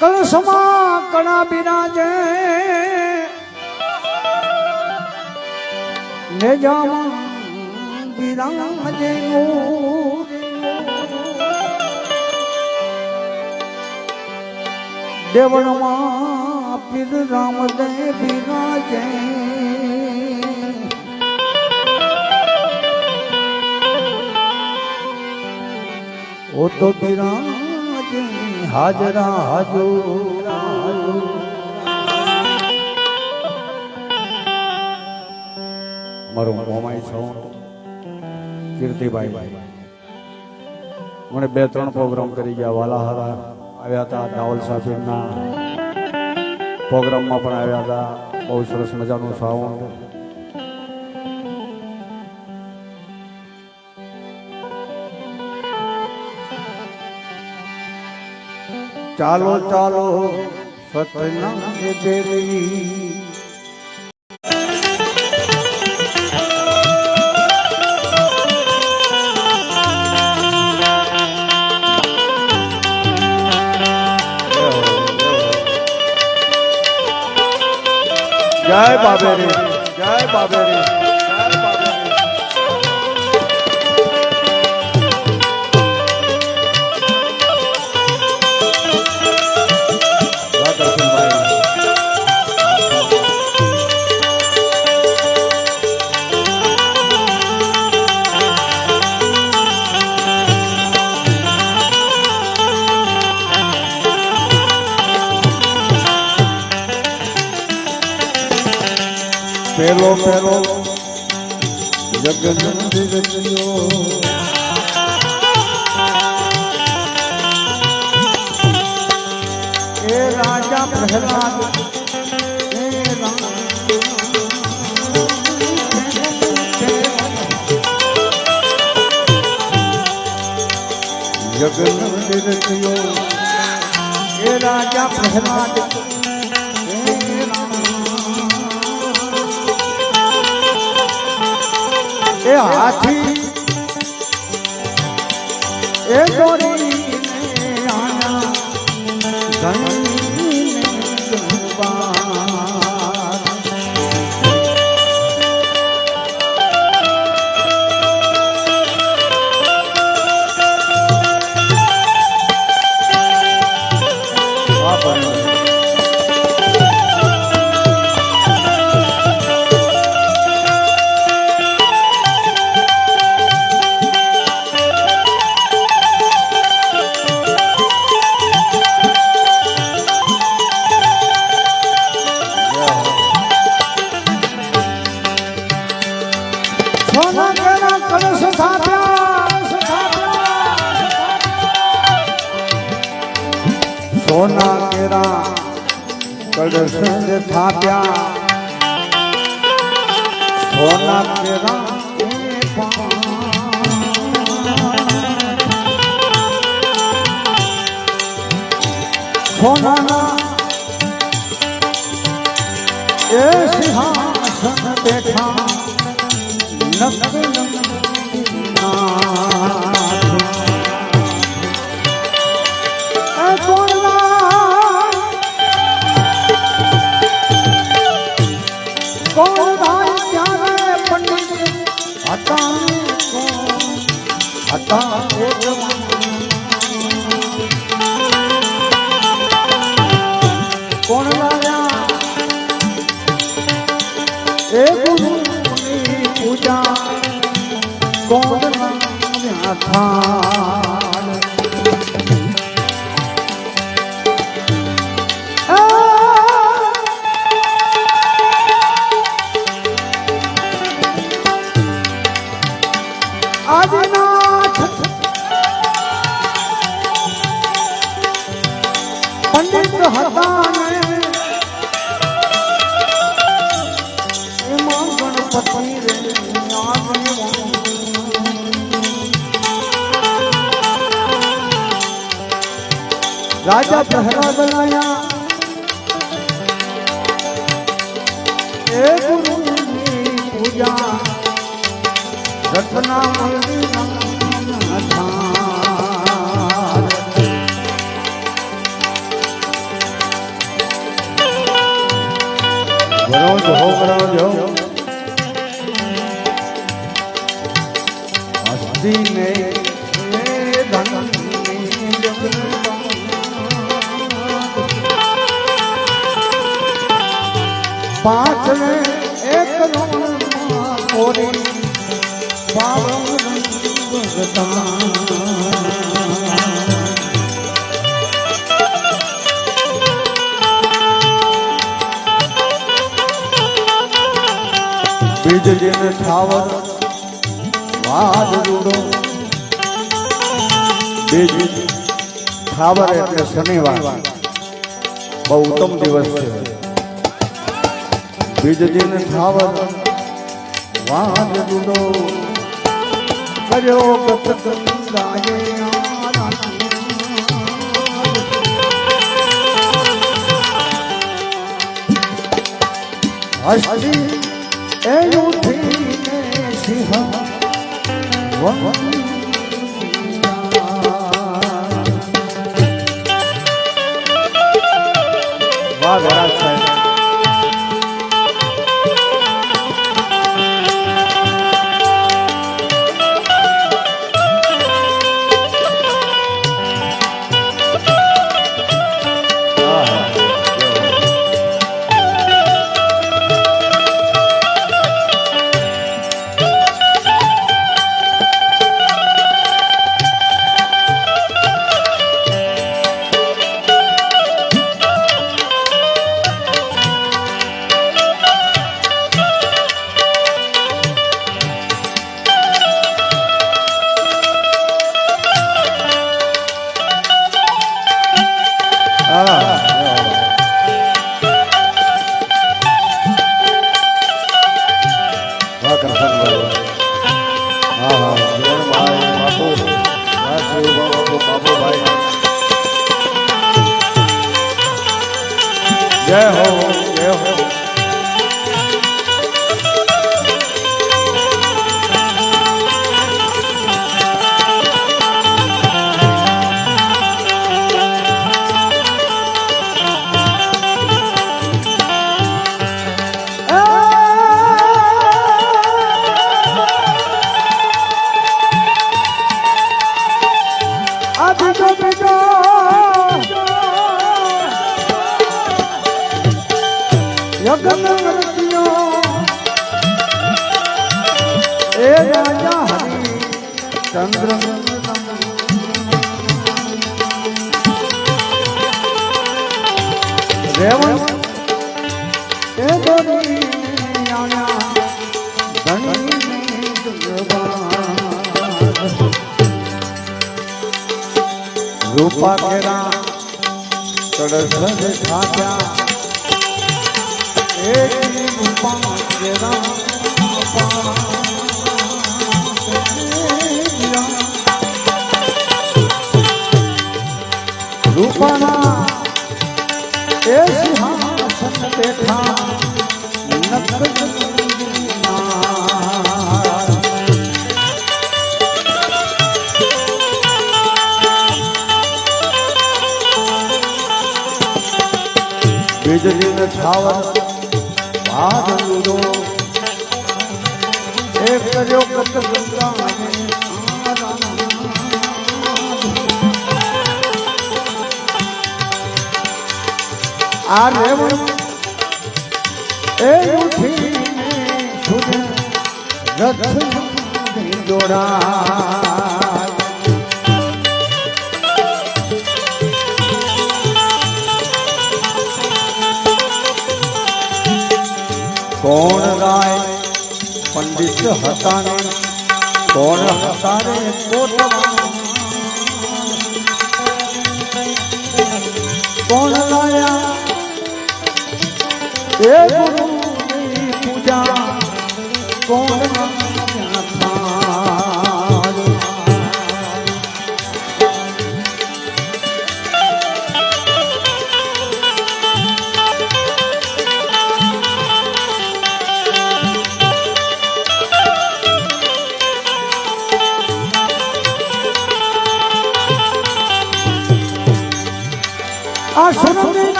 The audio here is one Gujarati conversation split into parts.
કળશમાં કણા બિરાજે નેજામાં બિરાજે દેવળમાં પીર રામદેવ બિરાજે ઓ તો બિરાજે હાજરા હાજો. મારું મોમાઈ સાઉન્ડ કીર્તિભાઈ ભાઈ. મને બે, ત્રણ પ્રોગ્રામ કરી ગયા. વાલાહારા આવ્યા હતા દાવલ સાહેબના પ્રોગ્રામમાં પણ આવ્યા હતા. બહુ સરસ મજાનું સાઉન્ડ ચાલો ચાલો સતના દેવી. જય બાબેરી. જય જગન રચ્યો એ રાજા પ્રહલાદ એ જગન રચ્યો એ રાજા પ્રહલાદ એ હાથી એ દોરી આના સોનાના એ સિંહાસન બેઠા કોણ કોણ થાળ રાજા પ્રહલાદ લાયા એ ગુરુની પૂજા. રથના મંદિર વરાવજો હો વરાવજો હસ્તી નહીં પાંચ એક કોરી પાવન બીજજીને ઠાવર વાદ રૂડો. બીજ ઠાવર એટલે શનિવાર. બહુ ઉત્તમ દિવસ છે. બીજજીને ઠાવર વાજ રૂડો કર્યો કતકંદાએ હસ્તી એ ઉઠીને સિંહ વાહ વિરાજ સાહેબ. રૂપા કેરા કડસ ખાત્યા એક રૂપા કેરા રૂપાના એ સિંહાસન બેઠા વીજળી ને છાવર વાદળું એ કર્યો કત ગંગા આ રેવણ એ ઉઠીને સુધ રથ જોડા કોણ રાય? પંડિત હતા કોણ હતા રે કોણ લાયા? એ ગુરુની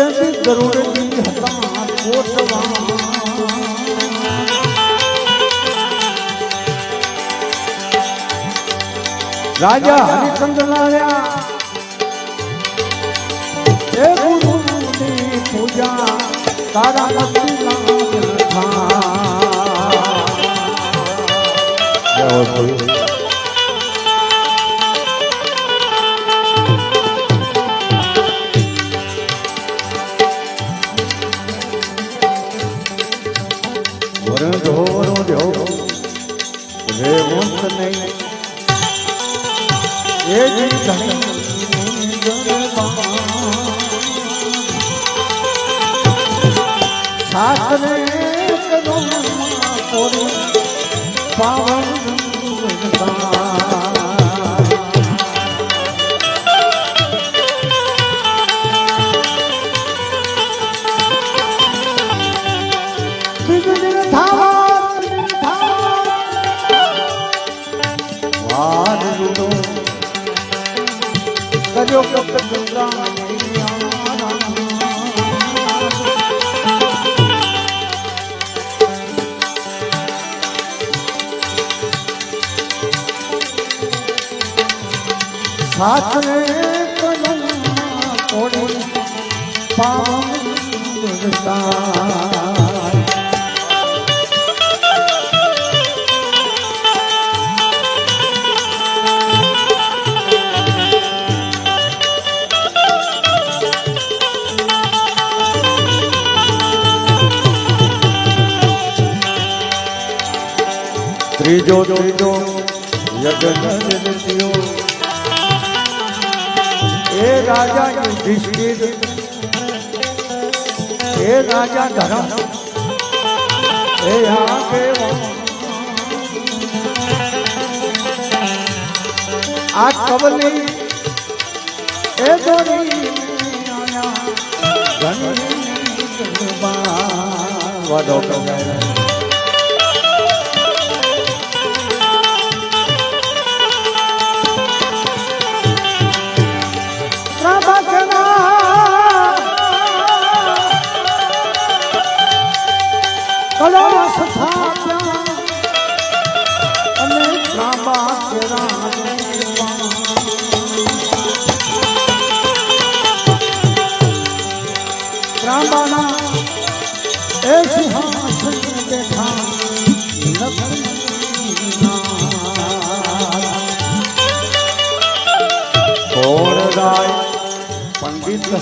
એટલે ગરુડજી હતા કોટવા રાજા હરિચંદ્ર નાર્યા એ ગુરુ પૂજા તારા નથી વરણ સાસરે પાવન સાસરે કદમમાં કોરી પાવન ત્રીજો ત્રીજો યજ્ઞ એ રાજા યુધિષ્ઠિર એ રાજા ધર્મ એ આગેવ આ કબલી એ ધોરી વાડો કગાય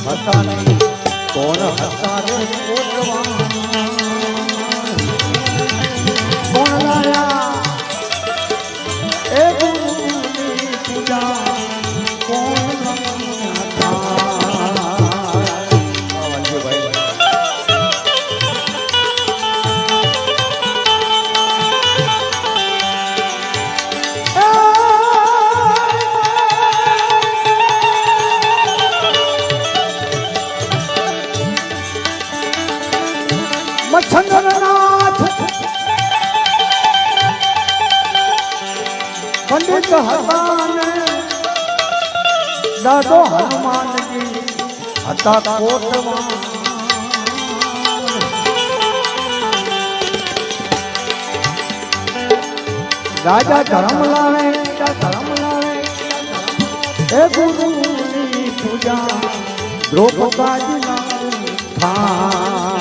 હતા નહીં પંડિત હતા ને દાદો હનુમાનજી હતા કોટમાં. રાજા ધરમ લાવે ધરમ લાવે એ ગુરુની પૂજા દ્રૌપદાજી થાય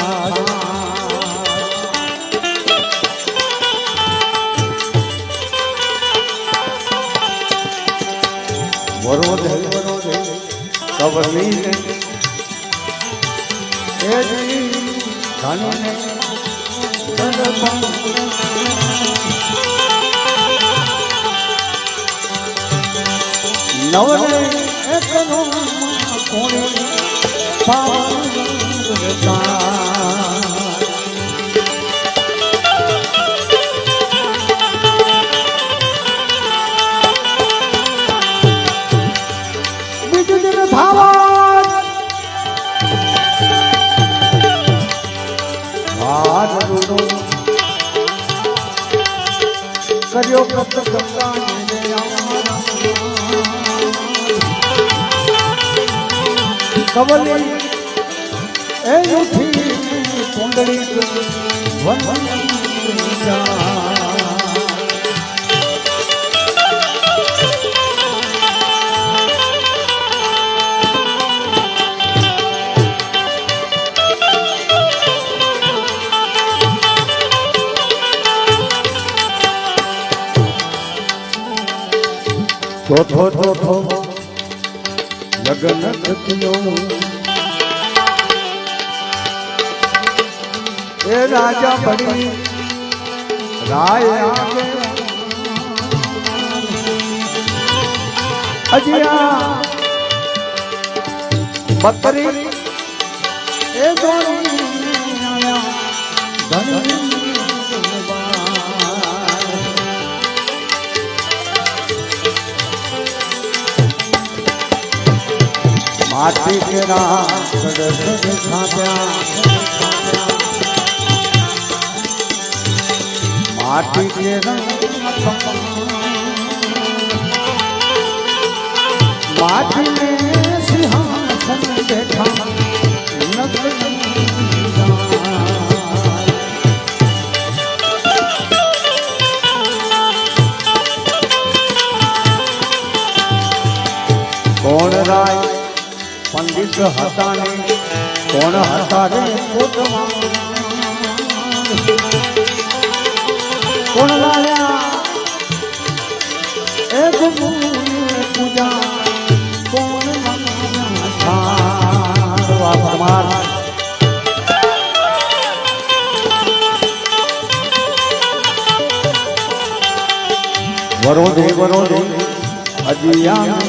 વરોધે વરોધે કવલીને એ ધનને નવને એકનો કોણે પાવન કર્યો ગંગા કવલી એ ઉઠી કુંડળી વન ચોથો ચોથો લગ્ન થયો. એ રાજા બની રાય. અજિયા બત્રી એ દોરી આયા માટી કેરા માટી કેરા માટી ને સિંહાસન બેઠા કોણ રાય પંડિત હતા ને કોણ હતા રે કોણ લાયા એક પૂજા વરોધે વરોધે અજિયા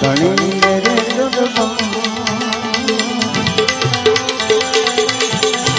ધણી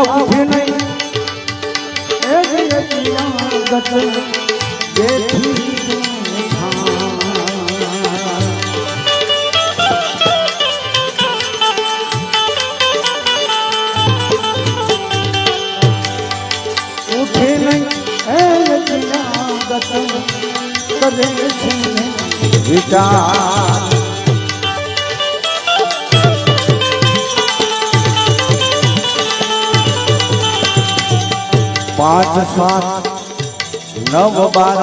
ઉઠી નહીં એ જયતિયા ગત જેથી વિચાર પાંચ સાત નવ બાર